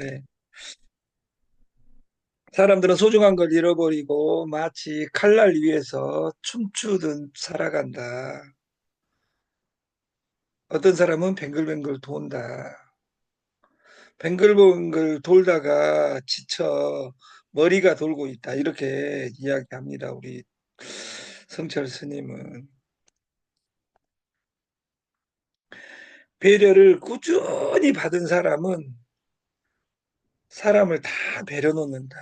네. 사람들은 소중한 걸 잃어버리고 마치 칼날 위에서 춤추듯 살아간다. 어떤 사람은 뱅글뱅글 돈다. 뱅글뱅글 돌다가 지쳐 머리가 돌고 있다. 이렇게 이야기합니다. 우리 성철 스님은. 배려를 꾸준히 받은 사람은 사람을 다 배려 놓는다.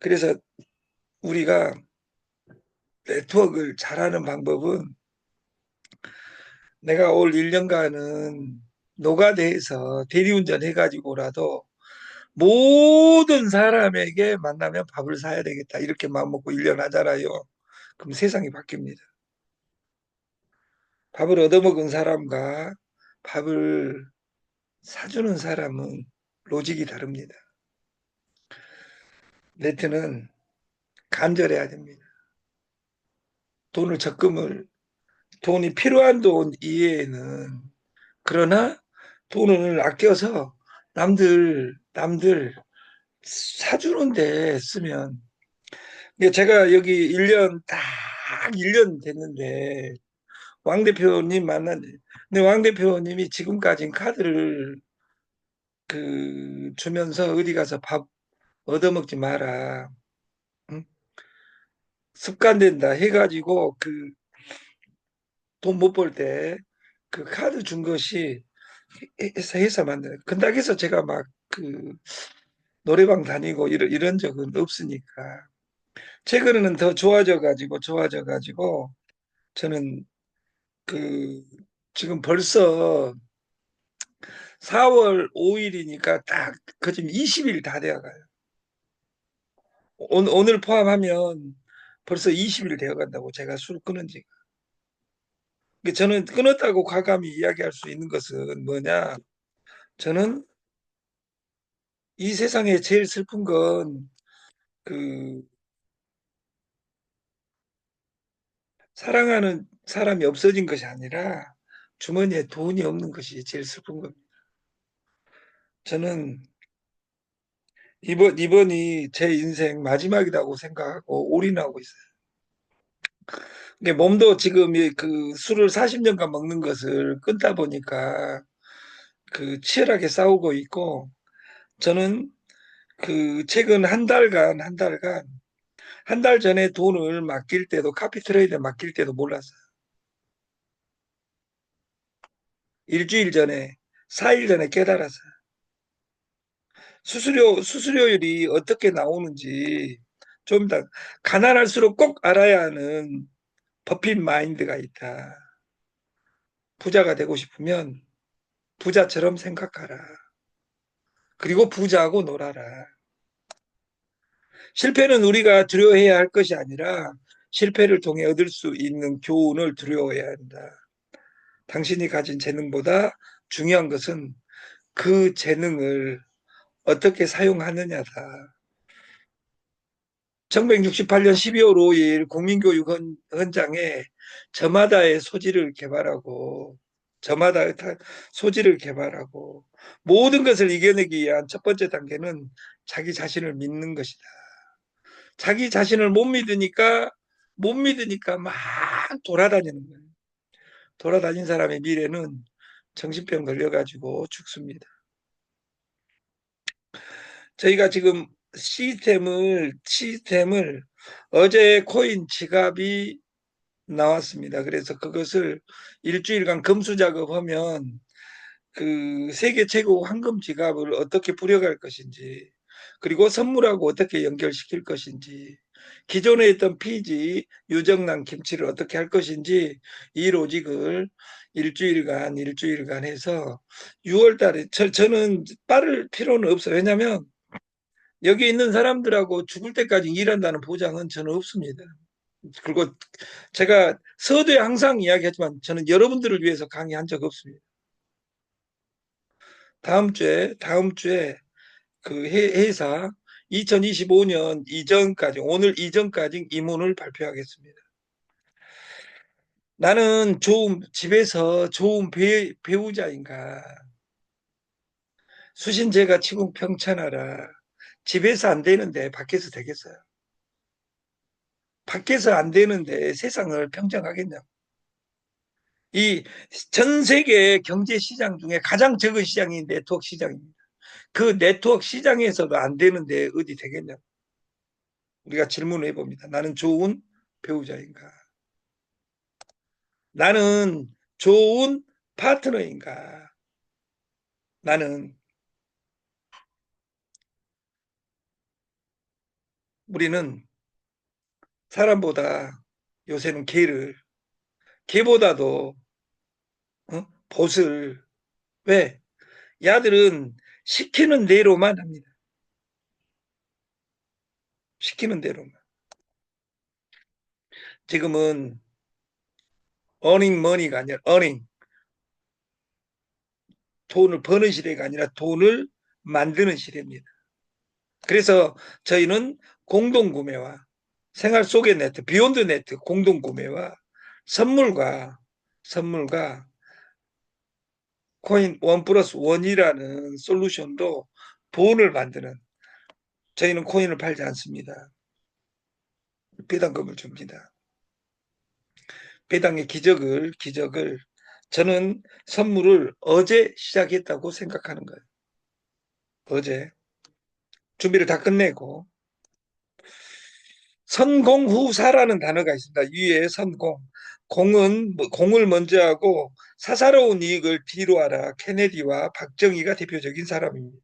그래서 우리가 네트워크를 잘하는 방법은 내가 올 1년간은 노가다에서 대리운전 해가지고라도 모든 사람에게 만나면 밥을 사야 되겠다. 이렇게 마음먹고 1년 하잖아요. 그럼 세상이 바뀝니다. 밥을 얻어먹은 사람과 밥을 사주는 사람은 로직이 다릅니다. 네트는 간절해야 됩니다. 돈을 적금을 돈이 필요한 돈 이외에는 그러나 돈을 아껴서 남들 남들 사주는데 쓰면 제가 여기 1년 딱 1년 됐는데 왕 대표님 만났는데 왕 대표님이 지금까지 카드를 그 주면서 어디 가서 밥 얻어먹지 마라. 응? 습관된다 해가지고 그 돈 못 벌 때 그 카드 준 것이 해서 해서 만든 근다해서 제가 막 그 노래방 다니고 이런 이런 적은 없으니까 최근에는 더 좋아져 가지고 좋아져 가지고 저는 그 지금 벌써 4월 5일이니까 딱 그쯤 20일 다 되어 가요. 오늘, 오늘 포함하면 벌써 20일 되어 간다고 제가 술 끊은 지가. 저는 끊었다고 과감히 이야기할 수 있는 것은 뭐냐? 저는 이 세상에 제일 슬픈 건 그 사랑하는 사람이 없어진 것이 아니라 주머니에 돈이 없는 것이 제일 슬픈 겁니다. 저는 이번 이번이 제 인생 마지막이라고 생각하고 올인하고 있어요. 몸도 지금 그 술을 40년간 먹는 것을 끊다 보니까 그 치열하게 싸우고 있고 저는 그 최근 한 달간 한 달간 한 달 전에 돈을 맡길 때도 카피 트레이드 맡길 때도 몰랐어요. 일주일 전에 4일 전에 깨달았어요. 수수료 수수료율이 어떻게 나오는지 좀 더 가난할수록 꼭 알아야 하는 버핏 마인드가 있다. 부자가 되고 싶으면 부자처럼 생각하라. 그리고 부자하고 놀아라. 실패는 우리가 두려워해야 할 것이 아니라 실패를 통해 얻을 수 있는 교훈을 두려워해야 한다. 당신이 가진 재능보다 중요한 것은 그 재능을 어떻게 사용하느냐다. 1968년 12월 5일 국민교육 현장에 저마다의 소질을 개발하고 저마다 소질을 개발하고 모든 것을 이겨내기 위한 첫 번째 단계는 자기 자신을 믿는 것이다. 자기 자신을 못 믿으니까 못 믿으니까 막 돌아다니는 거예요. 돌아다닌 사람의 미래는 정신병 걸려가지고 죽습니다. 저희가 지금 시스템을 시스템을 어제 코인 지갑이 나왔습니다. 그래서 그것을 일주일간 검수 작업하면 그 세계 최고 황금 지갑을 어떻게 부려갈 것인지 그리고 선물하고 어떻게 연결시킬 것인지 기존에 있던 피지 유정란 김치를 어떻게 할 것인지 이 로직을 일주일간 일주일간 해서 6월 달에 저, 저는 빠를 필요는 없어요. 왜냐하면 여기 있는 사람들하고 죽을 때까지 일한다는 보장은 저는 없습니다. 그리고 제가 서두에 항상 이야기하지만 저는 여러분들을 위해서 강의한 적 없습니다. 다음 주에 다음 주에 그 회사 2025년 이전까지 오늘 이전까지 이문을 발표하겠습니다. 나는 좋은 집에서 좋은 배, 배우자인가 수신제가 치궁 평천하라. 집에서 안 되는데 밖에서 되겠어요. 밖에서 안 되는데 세상을 평정하겠냐고. 이 전 세계 경제 시장 중에 가장 적은 시장이 네트워크 시장입니다. 그 네트워크 시장에서도 안 되는데 어디 되겠냐고. 우리가 질문을 해봅니다. 나는 좋은 배우자인가? 나는 좋은 파트너인가? 나는 우리는 사람보다 요새는 개를 개보다도 어? 보슬 왜? 야들은 시키는 대로만 합니다. 시키는 대로만. 지금은 earning money가 아니라 earning 돈을 버는 시대가 아니라 돈을 만드는 시대입니다. 그래서 저희는 공동구매와 생활 속의 네트, 비욘드 네트 공동구매와 선물과 선물과 코인 원 플러스 원이라는 솔루션도 돈을 만드는 저희는 코인을 팔지 않습니다. 배당금을 줍니다. 배당의 기적을 기적을 저는 선물을 어제 시작했다고 생각하는 거예요. 어제 준비를 다 끝내고 선공후사라는 단어가 있습니다. 위에 선공. 공은 뭐, 공을 먼저 하고 사사로운 이익을 뒤로 하라. 케네디와 박정희가 대표적인 사람입니다.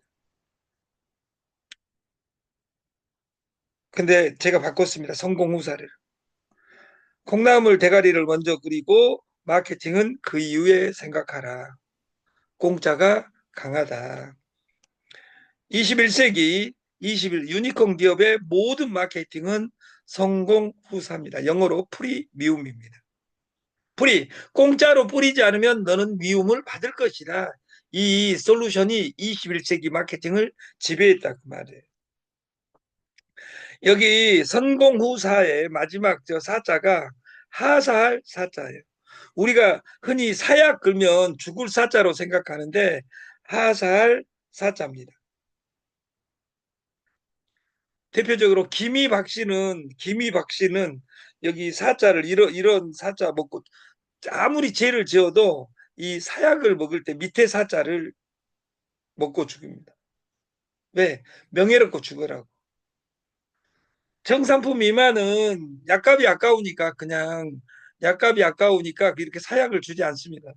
근데 제가 바꿨습니다. 성공후사를. 콩나물 대가리를 먼저 끓이고 마케팅은 그 이후에 생각하라. 공짜가 강하다. 21세기 21 유니콘 기업의 모든 마케팅은 성공 후사입니다. 영어로 프리 미움입니다. 프리 공짜로 뿌리지 않으면 너는 미움을 받을 것이다. 이 솔루션이 21세기 마케팅을 지배했다 그 말이에요. 여기 성공 후사의 마지막 저 사자가 하사할 사자예요. 우리가 흔히 사약 걸면 죽을 사자로 생각하는데 하사할 사자입니다. 대표적으로 김희박 씨는 김희박 씨는 여기 사자를 이런 이런 사자 먹고 아무리 죄를 지어도 이 사약을 먹을 때 밑에 사자를 먹고 죽입니다. 왜? 명예롭고 죽으라고. 정상품 미만은 약값이 아까우니까 그냥 약값이 아까우니까 이렇게 사약을 주지 않습니다.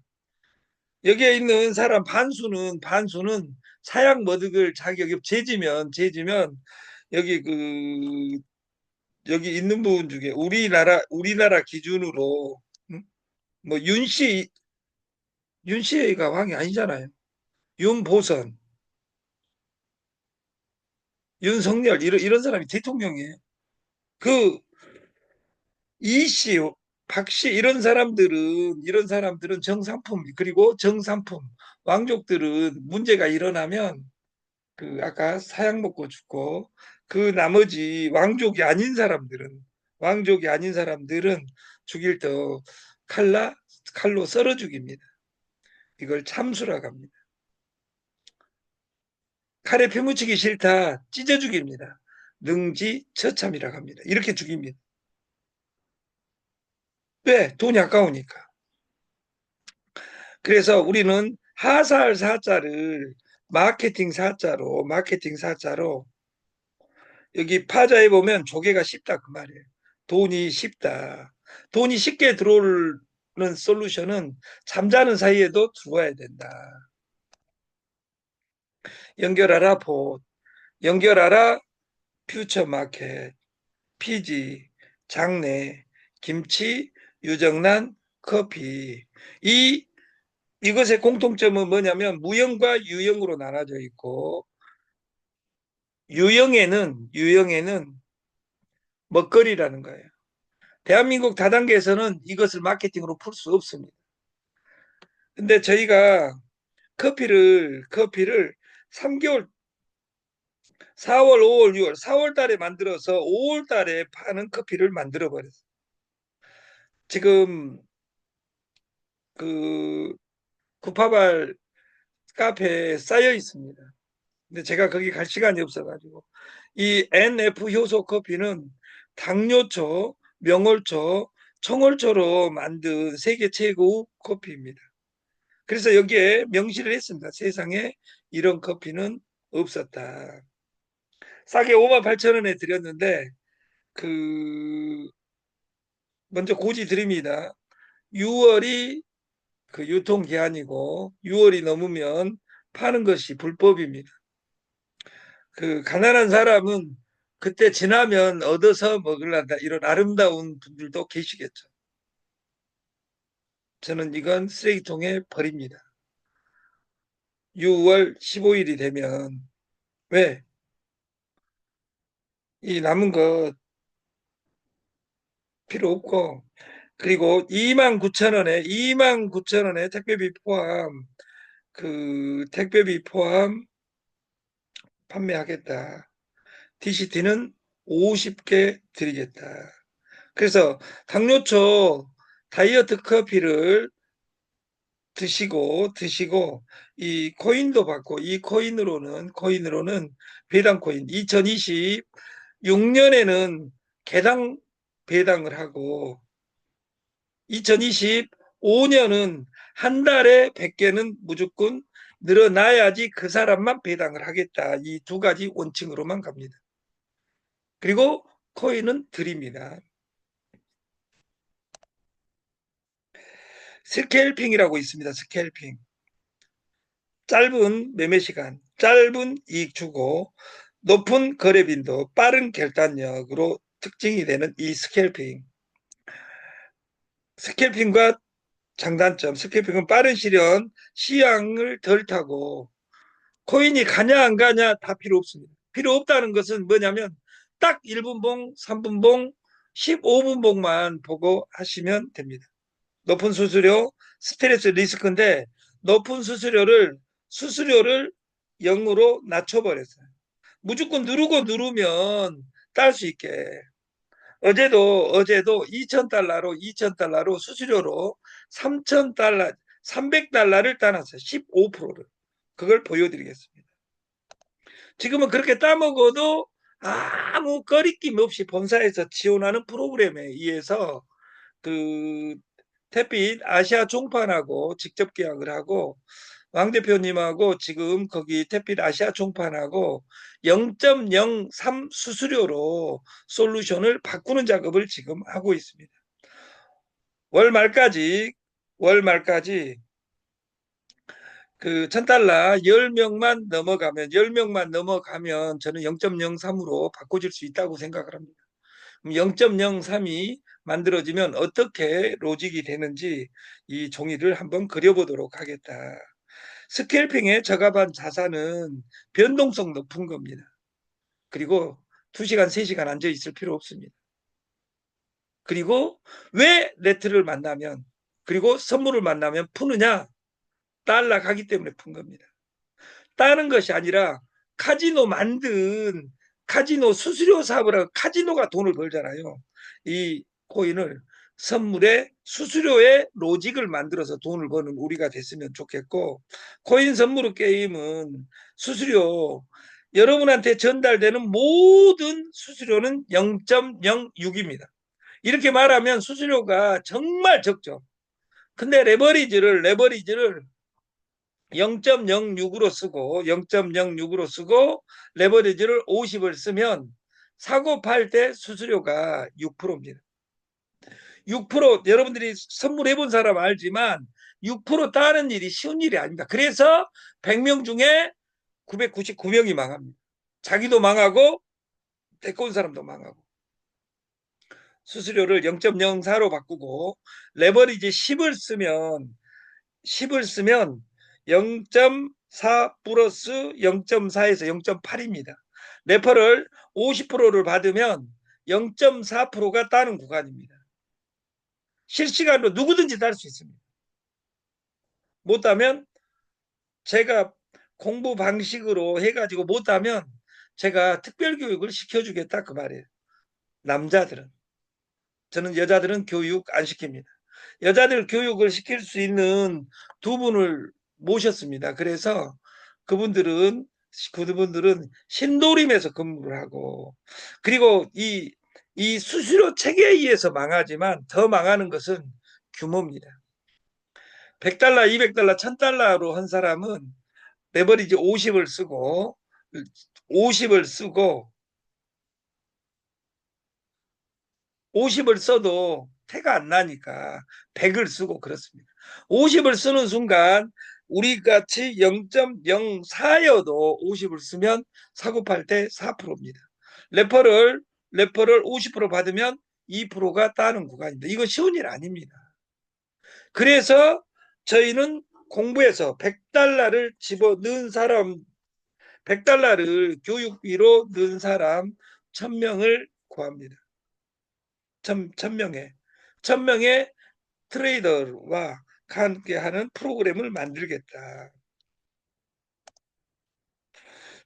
여기에 있는 사람 반수는 반수는 사약 머득을 자격이 재지면 재지면 여기 그 여기 있는 부분 중에 우리나라 우리나라 기준으로 음? 뭐 윤씨 윤씨가 왕이 아니잖아요. 윤보선, 윤석열 이런 이런 사람이 대통령이에요. 그 이씨, 박씨 이런 사람들은 이런 사람들은 정상품 그리고 정상품 왕족들은 문제가 일어나면 그 아까 사약 먹고 죽고 그 나머지 왕족이 아닌 사람들은 왕족이 아닌 사람들은 죽일 때 칼라 칼로 썰어 죽입니다. 이걸 참수라고 합니다. 칼에 펴묻히기 싫다 찢어 죽입니다. 능지 처참이라고 합니다. 이렇게 죽입니다. 왜? 돈이 아까우니까. 그래서 우리는 하살 사자를 마케팅 사자로 마케팅 사자로 여기 파자에 보면 조개가 쉽다 그 말이에요. 돈이 쉽다. 돈이 쉽게 들어오는 솔루션은 잠자는 사이에도 들어와야 된다. 연결하라 보 연결하라 퓨처 마켓, 피지, 장내, 김치, 유정란, 커피. 이 이것의 공통점은 뭐냐면 무형과 유형으로 나눠져 있고 유형에는 유형에는 먹거리라는 거예요. 대한민국 다단계에서는 이것을 마케팅으로 풀 수 없습니다. 근데 저희가 커피를 커피를 3개월 4월, 5월, 6월, 4월 달에 만들어서 5월 달에 파는 커피를 만들어 버렸어요. 지금 그 구파발 카페에 쌓여 있습니다. 근데 제가 거기 갈 시간이 없어가지고 이 NF 효소 커피는 당뇨초, 명월초, 청월초로 만든 세계 최고 커피입니다. 그래서 여기에 명시를 했습니다. 세상에 이런 커피는 없었다. 싸게 5만 8천 원에 드렸는데 그 먼저 고지 드립니다. 6월이 그 유통 기한이고 6월이 넘으면 파는 것이 불법입니다. 그 가난한 사람은 그때 지나면 얻어서 먹으란다 이런 아름다운 분들도 계시겠죠. 저는 이건 쓰레기통에 버립니다. 6월 15일이 되면 왜? 이 남은 것 필요 없고 그리고 2만 9천 원에 2만 9천 원에 택배비 포함 그 택배비 포함 판매하겠다. DCT는 50개 드리겠다. 그래서 당뇨초 다이어트 커피를 드시고 드시고 이 코인도 받고 이 코인으로는 코인으로는 배당 코인 2026년에는 개당 배당을 하고 2025년은 한 달에 100개는 무조건 늘어나야지 그 사람만 배당을 하겠다. 이 두 가지 원칙으로만 갑니다. 그리고 코인은 드립니다. 스케일핑이라고 있습니다. 스케일핑. 짧은 매매 시간, 짧은 이익 주고 높은 거래 빈도, 빠른 결단력으로 특징이 되는 이 스케일핑. 스케일핑과 장단점, 스케일핑은 빠른 실현, 시향을 덜 타고 코인이 가냐 안 가냐 다 필요 없습니다. 필요 없다는 것은 뭐냐면 딱 1분봉, 3분봉, 15분봉만 보고 하시면 됩니다. 높은 수수료, 스트레스 리스크인데 높은 수수료를 수수료를 0으로 낮춰버렸어요. 무조건 누르고 누르면 딸 수 있게. 어제도 어제도 2,000달러로 2,000달러로 수수료로 3,000달러 300 달러를 따놨어요. 15%를. 그걸 보여드리겠습니다. 지금은 그렇게 따먹어도 아무 거리낌 없이 본사에서 지원하는 프로그램에 의해서 그 태빛 아시아 종판하고 직접 계약을 하고 왕 대표님하고 지금 거기 태빛 아시아 종판하고 0.03 수수료로 솔루션을 바꾸는 작업을 지금 하고 있습니다. 월 말까지 월 말까지 그 1000달러 10명만 넘어가면 10명만 넘어가면 저는 0.03으로 바꿔줄 수 있다고 생각을 합니다. 0.03이 만들어지면 어떻게 로직이 되는지 이 종이를 한번 그려보도록 하겠다. 스캘핑에 적합한 자산은 변동성 높은 겁니다. 그리고 2시간, 3시간 앉아 있을 필요 없습니다. 그리고 왜 레트를 만나면 그리고 선물을 만나면 푸느냐? 달러 가기 때문에 푼 겁니다. 다른 것이 아니라 카지노 만든 카지노 수수료 사업을 하고 카지노가 돈을 벌잖아요. 이 코인을 선물에 수수료에 로직을 만들어서 돈을 버는 우리가 됐으면 좋겠고 코인 선물 게임은 수수료 여러분한테 전달되는 모든 수수료는 0.06입니다. 이렇게 말하면 수수료가 정말 적죠. 근데 레버리지를 레버리지를 0.06으로 쓰고 0.06으로 쓰고 레버리지를 50을 쓰면 사고 팔 때 수수료가 6%입니다. 6% 여러분들이 선물해 본 사람 알지만 6% 따는 일이 쉬운 일이 아닙니다. 그래서 100명 중에 999명이 망합니다. 자기도 망하고 데리고 온 사람도 망하고 수수료를 0.04로 바꾸고 레버리지 10을 쓰면 10을 쓰면 0.4 플러스 0.4에서 0.8입니다. 레퍼를 50%를 받으면 0.4%가 따는 구간입니다. 실시간으로 누구든지 딸수 있습니다. 못하면 제가 공부 방식으로 해가지고 못하면 제가 특별교육을 시켜주겠다 그 말이에요. 남자들은. 저는 여자들은 교육 안 시킵니다. 여자들 교육을 시킬 수 있는 두 분을 모셨습니다. 그래서 그분들은 그분들은 신도림에서 근무를 하고 그리고 이, 이 수수료 체계에 의해서 망하지만 더 망하는 것은 규모입니다. 100달러, 200달러, 1000달러로 한 사람은 레버리지 50을 쓰고 50을 쓰고 50을 써도 태가 안 나니까 100을 쓰고 그렇습니다. 50을 쓰는 순간 우리 같이 0.04여도 50을 쓰면 사고 팔 때 4%입니다. 레퍼를 레퍼를 50% 받으면 2%가 따는 구간입니다. 이거 쉬운 일 아닙니다. 그래서 저희는 공부해서 100달러를 집어 넣은 사람 100달러를 교육비로 넣은 사람 1000명을 구합니다. 1000, 1000명의 1000명의 트레이더와 함께 하는 프로그램을 만들겠다.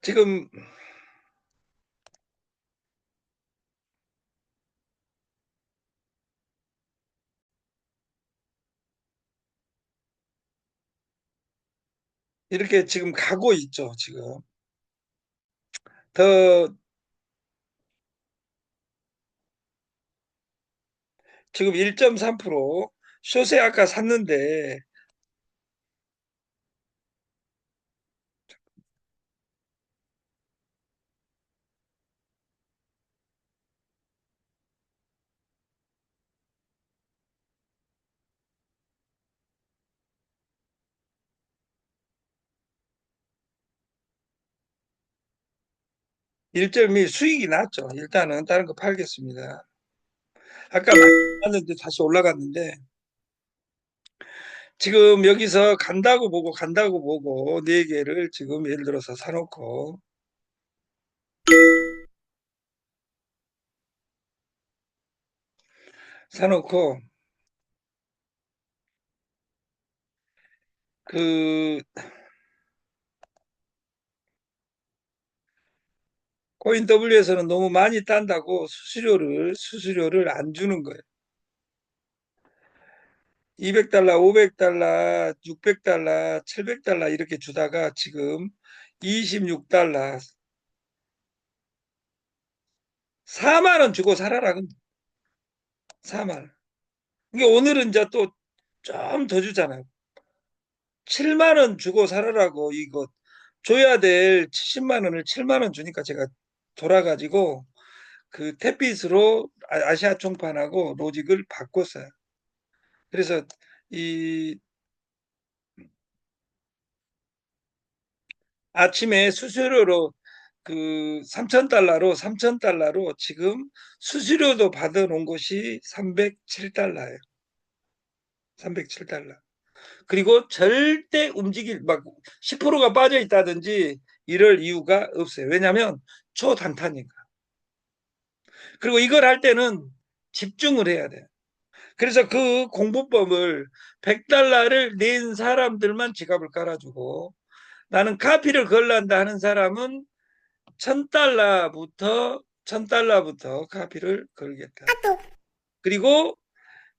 지금 이렇게 지금 가고 있죠, 지금. 더 지금 1.3% 쇼세 아까 샀는데 1점이 수익이 났죠. 일단은 다른 거 팔겠습니다. 아까 봤는데 다시 올라갔는데 지금 여기서 간다고 보고 간다고 보고 네 개를 지금 예를 들어서 사놓고 사놓고 그 코인 W에서는 너무 많이 딴다고 수수료를 수수료를 안 주는 거예요. 200달러, 500달러, 600달러, 700달러 이렇게 주다가 지금 26달러 4만 원 주고 살아라. 4만 원. 이게 오늘은 이제 또 좀 더 주잖아요. 7만 원 주고 살아라고 이거 줘야 될 70만 원을 7만 원 주니까 제가 돌아가지고 그 탭빗으로 아, 아시아 총판하고 로직을 바꿨어요. 그래서 이 아침에 수수료로 그 3,000달러로 3,000달러로 지금 수수료도 받아 놓은 것이 307달러예요. 307달러. 그리고 절대 움직일 막 10%가 빠져 있다든지 이럴 이유가 없어요. 왜냐하면 초단타니까. 그리고 이걸 할 때는 집중을 해야 돼요. 그래서 그 공부법을 100달러를 낸 사람들만 지갑을 깔아주고 나는 카피를 걸란다 하는 사람은 1000달러부터 1000달러부터 카피를 걸겠다. 그리고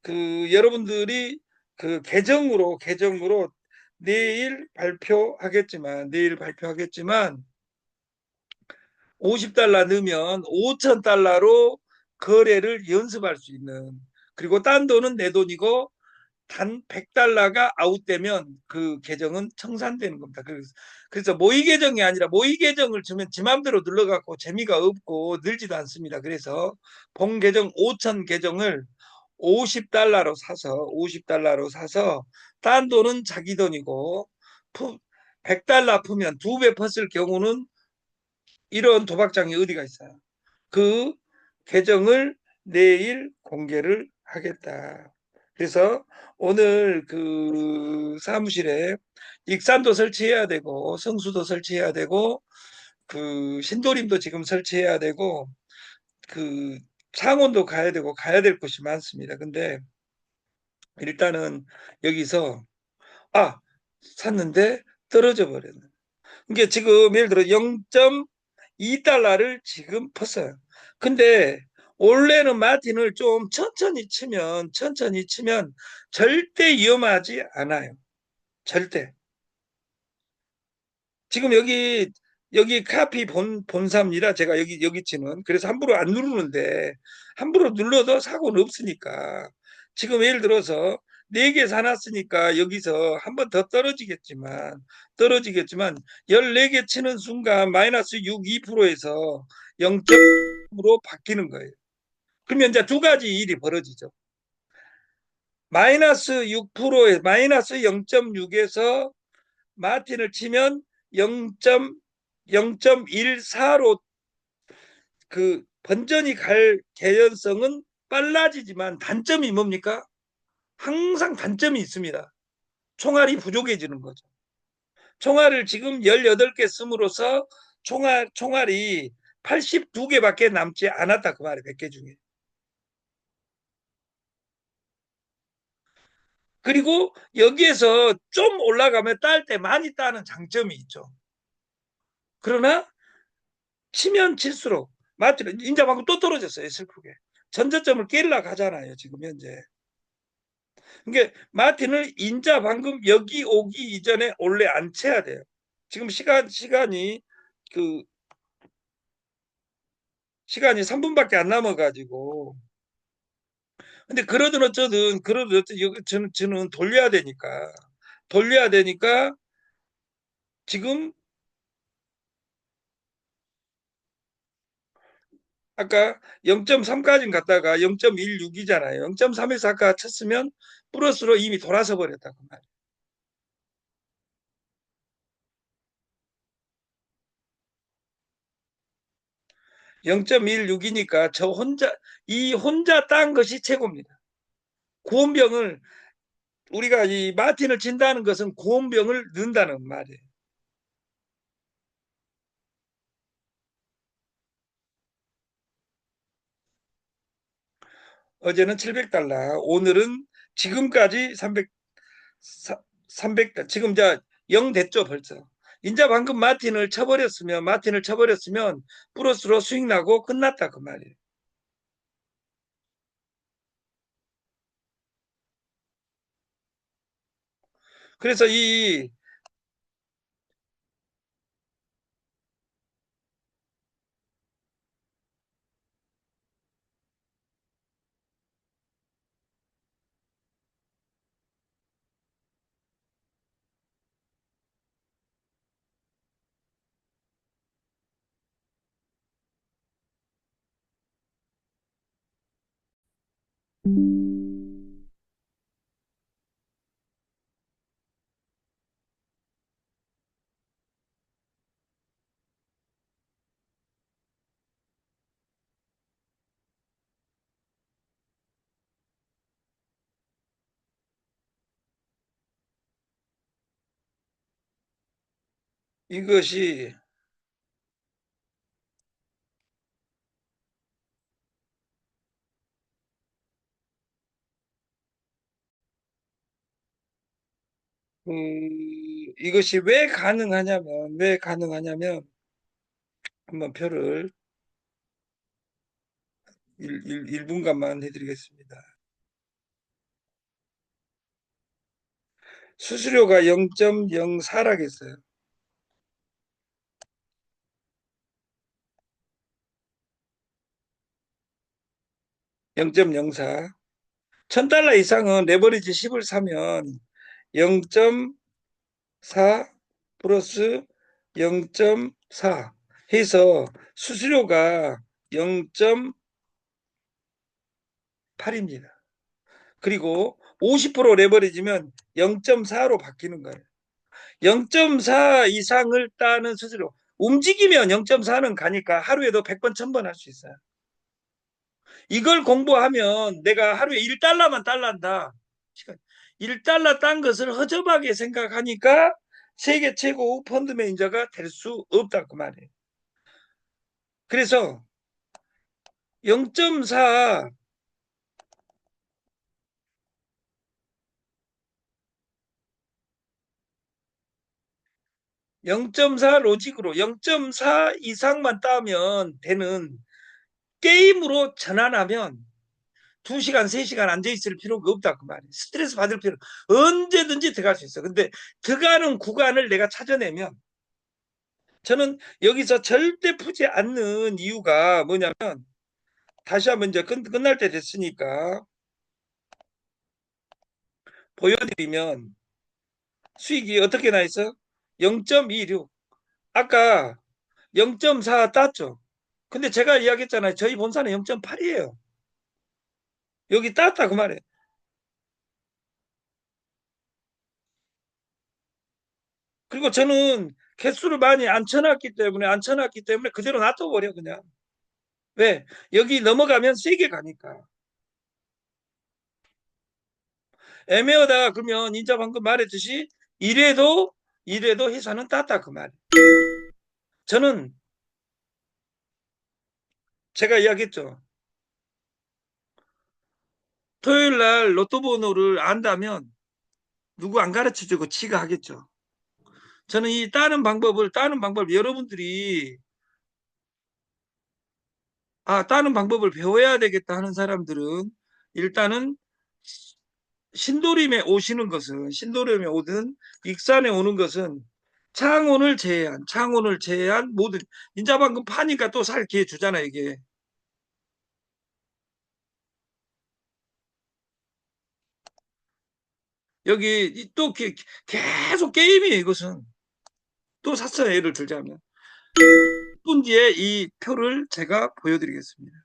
그 여러분들이 그 계정으로 계정으로 내일 발표하겠지만 내일 발표하겠지만 50달러 넣으면 5천 달러로 거래를 연습할 수 있는 그리고 딴 돈은 내 돈이고 단 100달러가 아웃되면 그 계정은 청산되는 겁니다. 그래서, 그래서 모의 계정이 아니라 모의 계정을 주면 지 맘대로 눌러갖고 재미가 없고 늘지도 않습니다. 그래서 본 계정 5천 계정을 50달러로 사서 50달러로 사서 딴 돈은 자기 돈이고 100달러 푸면 두배 펐을 경우는 이런 도박장이 어디가 있어요. 그 계정을 내일 공개를 하겠다. 그래서 오늘 그 사무실에 익산도 설치해야 되고 성수도 설치해야 되고 그 신도림도 지금 설치해야 되고 그 창원도 가야 되고 가야 될 곳이 많습니다. 근데 일단은 여기서 아 샀는데 떨어져 버렸네. 이게 지금 예를 들어 0.2달러를 지금 펐어요. 근데 원래는 마틴을 좀 천천히 치면 천천히 치면 절대 위험하지 않아요. 절대. 지금 여기 여기 카피 본, 본사입니다. 제가 여기, 여기 치는. 그래서 함부로 안 누르는데, 함부로 눌러도 사고는 없으니까. 지금 예를 들어서, 네 개 사놨으니까 여기서 한 번 더 떨어지겠지만, 떨어지겠지만, 14개 치는 순간 마이너스 6, 2%에서 0.으로 바뀌는 거예요. 그러면 이제 두 가지 일이 벌어지죠. 마이너스 6%에, 마이너스 0.6에서 마틴을 치면 0. 0.14로 그 번전이 갈 개연성은 빨라지지만 단점이 뭡니까? 항상 단점이 있습니다. 총알이 부족해지는 거죠. 총알을 지금 18개 씀으로써 총알, 총알이 82개밖에 남지 않았다 그 말이에요. 100개 중에. 그리고 여기에서 좀 올라가면 딸 때 많이 따는 장점이 있죠. 그러나 치면 칠수록 마트는 인자 방금 또 떨어졌어요 슬프게 전저점을 깨려고 하잖아요 지금 현재 그러니까 마틴을 인자 방금 여기 오기 이전에 원래 안 쳐야 돼요. 지금 시간 시간이 그 시간이 3분밖에 안 남아 가지고. 근데 그러든 어쩌든 그러든 어쩌든 저는 저는 돌려야 되니까. 돌려야 되니까 지금 아까 0.3까지 갔다가 0.16이잖아요. 0.3에서 아까 쳤으면 플러스로 이미 돌아서 버렸다고 말이에요. (0.16이니까) 저 혼자 이 혼자 딴 것이 최고입니다 구원병을 우리가 이 마틴을 친다는 것은 구원병을 넣는다는 말이에요 어제는 700달러, 오늘은 지금까지 300, 300, 지금 이제 0 됐죠, 벌써. 인자 방금 마틴을 쳐버렸으면, 마틴을 쳐버렸으면, 플러스로 수익 나고 끝났다, 그 말이에요. 그래서 이 이것이 그 이것이 왜 가능하냐면 왜 가능하냐면 한번 표를 1, 1, 1 분간만 해드리겠습니다. 수수료가 0.04라겠어요. 0.04 1000달러 이상은 레버리지 10을 사면 0.4 플러스 0.4 해서 수수료가 0.8입니다. 그리고 50% 레버리지면 0.4로 바뀌는 거예요. 0.4 이상을 따는 수수료 움직이면 0.4는 가니까 하루에도 100번 1000번 할 수 있어요. 이걸 공부하면 내가 하루에 1달러만 달란다. 1달러 딴 것을 허접하게 생각하니까 세계 최고 펀드 매니저가 될 수 없다 그 말이에요. 그래서 0.4 0.4 로직으로 0.4 이상만 따면 되는 게임으로 전환하면 2시간, 3시간 앉아있을 필요가 없다. 그 말이에요. 스트레스 받을 필요 언제든지 들어갈 수 있어. 근데 들어가는 구간을 내가 찾아내면 저는 여기서 절대 푸지 않는 이유가 뭐냐면 다시 한번 이제 끝, 끝날 때 됐으니까 보여드리면 수익이 어떻게 나 있어? 0.26 아까 0.4 땄죠. 근데 제가 이야기했잖아요. 저희 본사는 0.8이에요. 여기 땄다 그 말이에요. 그리고 저는 개수를 많이 안 쳐놨기 때문에 안 쳐놨기 때문에 그대로 놔둬버려 그냥. 왜? 여기 넘어가면 세게 가니까. 애매하다 그러면 인자 방금 말했듯이 이래도 이래도 회사는 땄다 그 말. 저는 제가 이야기했죠. 토요일 날 로또 번호를 안다면 누구 안 가르쳐 주고 지가 하겠죠. 저는 이 따는 방법을 따는 방법 여러분들이 아 따는 방법을 배워야 되겠다 하는 사람들은 일단은 신도림에 오시는 것은 신도림에 오든 익산에 오는 것은 창원을 제외한 창원을 제외한 모든 인자 방금 파니까 또 살 기회 주잖아 이게 여기 또 게- 계속 게임이에요 이것은. 또 샀어요 예를 들자면. 10분 뒤에 이 표를 제가 보여드리겠습니다.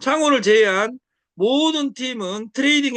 창원을 제외한 모든 팀은 트레이딩